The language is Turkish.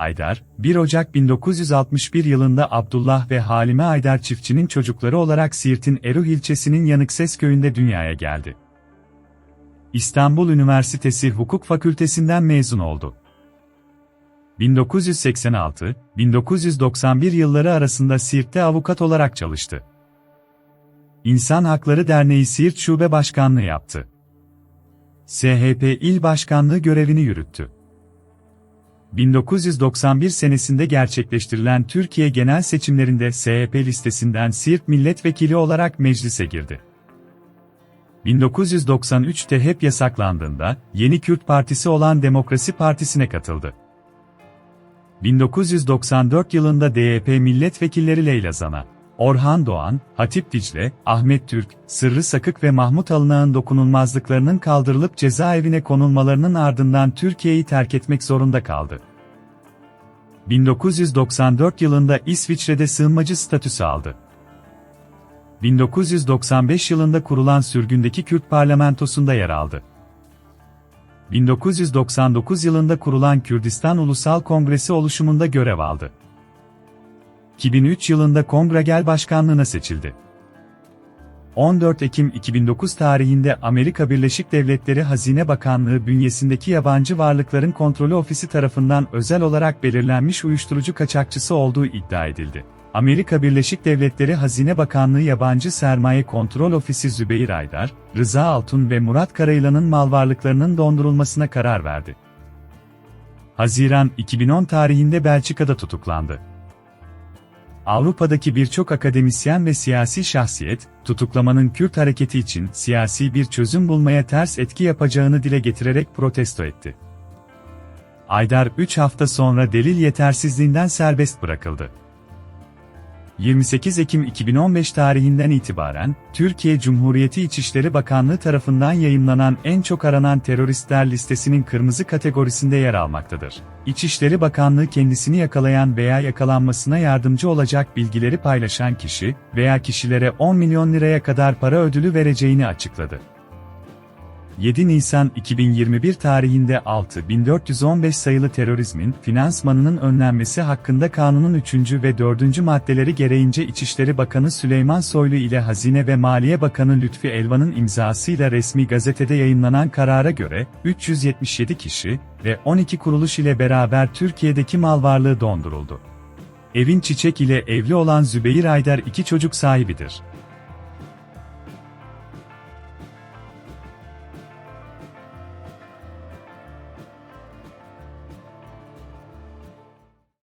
Aydar, 1 Ocak 1961 yılında Abdullah ve Halime Aydar çiftçinin çocukları olarak Siirt'in Eruh ilçesinin Yanıkses köyünde dünyaya geldi. İstanbul Üniversitesi Hukuk Fakültesinden mezun oldu. 1986-1991 yılları arasında Siirt'te avukat olarak çalıştı. İnsan Hakları Derneği Siirt Şube Başkanlığı yaptı. SHP İl Başkanlığı görevini yürüttü. 1991 senesinde gerçekleştirilen Türkiye genel seçimlerinde SHP listesinden Siirt milletvekili olarak meclise girdi. 1993'te HEP yasaklandığında Yeni Kürt Partisi olan Demokrasi Partisi'ne katıldı. 1994 yılında DYP milletvekilleri Leyla Zana, Orhan Doğan, Hatip Dicle, Ahmet Türk, Sırrı Sakık ve Mahmut Alınağ'ın dokunulmazlıklarının kaldırılıp cezaevine konulmalarının ardından Türkiye'yi terk etmek zorunda kaldı. 1994 yılında İsviçre'de sığınmacı statüsü aldı. 1995 yılında kurulan sürgündeki Kürt parlamentosunda yer aldı. 1999 yılında kurulan Kürdistan Ulusal Kongresi oluşumunda görev aldı. 2003 yılında Kongregel Başkanlığına seçildi. 14 Ekim 2009 tarihinde Amerika Birleşik Devletleri Hazine Bakanlığı bünyesindeki yabancı varlıkların kontrolü ofisi tarafından özel olarak belirlenmiş uyuşturucu kaçakçısı olduğu iddia edildi. Amerika Birleşik Devletleri Hazine Bakanlığı Yabancı Sermaye Kontrol Ofisi Zübeyir Aydar, Rıza Altun ve Murat Karayılan'ın mal varlıklarının dondurulmasına karar verdi. Haziran 2010 tarihinde Belçika'da tutuklandı. Avrupa'daki birçok akademisyen ve siyasi şahsiyet, tutuklamanın Kürt hareketi için siyasi bir çözüm bulmaya ters etki yapacağını dile getirerek protesto etti. Aydar 3 hafta sonra delil yetersizliğinden serbest bırakıldı. 28 Ekim 2015 tarihinden itibaren, Türkiye Cumhuriyeti İçişleri Bakanlığı tarafından yayımlanan en çok aranan teröristler listesinin kırmızı kategorisinde yer almaktadır. İçişleri Bakanlığı kendisini yakalayan veya yakalanmasına yardımcı olacak bilgileri paylaşan kişi veya kişilere 10 milyon liraya kadar para ödülü vereceğini açıkladı. 7 Nisan 2021 tarihinde 6415 sayılı terörizmin finansmanının önlenmesi hakkında kanunun 3. ve 4. maddeleri gereğince İçişleri Bakanı Süleyman Soylu ile Hazine ve Maliye Bakanı Lütfi Elvan'ın imzasıyla resmi gazetede yayınlanan karara göre 377 kişi ve 12 kuruluş ile beraber Türkiye'deki mal varlığı donduruldu. Evin Çiçek ile evli olan Zübeyir Aydar iki çocuk sahibidir.